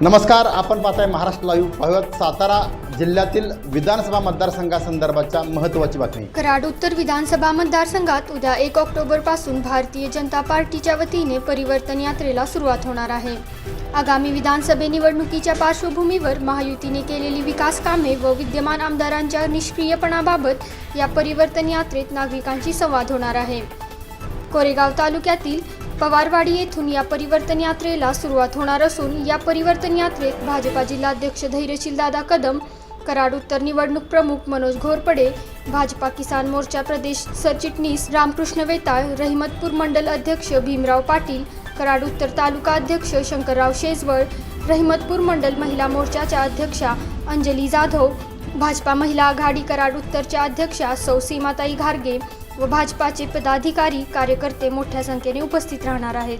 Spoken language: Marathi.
नमस्कार आपण पाहताय महाराष्ट्र लाईव्ह पाहूयात सातारा जिल्ह्यातील विधानसभा मतदारसंघासंदर्भाच्या महत्वाची बातमी. कराड उत्तर विधानसभा मतदारसंघात उद्या एक ऑक्टोबरपासून भारतीय जनता पार्टीच्या वतीने परिवर्तन यात्रेला सुरुवात होणार आहे. आगामी विधानसभे निवडणुकीच्या पार्श्वभूमीवर महायुतीने केलेली विकास कामे व विद्यमान आमदारांच्या निष्क्रियपणाबाबत या परिवर्तन यात्रेत नागरिकांशी संवाद होणार आहे. कोरेगाव तालुक्यातील पवारवाडी येथून या परिवर्तन यात्रेला सुरुवात होणार असून या परिवर्तन यात्रेत भाजपा जिल्हाध्यक्ष धैर्यशील दादा कदम कराड उत्तर निवडणूक प्रमुख मनोज घोरपडे भाजपा किसान मोर्चा प्रदेश सरचिटणीस रामकृष्ण वेताळ रहिमतपूर मंडल अध्यक्ष भीमराव पाटील कराड उत्तर तालुका अध्यक्ष शंकरराव शेजवळ रहिमतपूर मंडल महिला मोर्चाच्या अध्यक्षा अंजली जाधव भाजपा महिला आघाडी कराड उत्तरच्या अध्यक्षा सौ सीमाताई घारगे व भाजपाचे पदाधिकारी कार्यकर्ते मोठ्या संख्येने उपस्थित राहणार आहेत.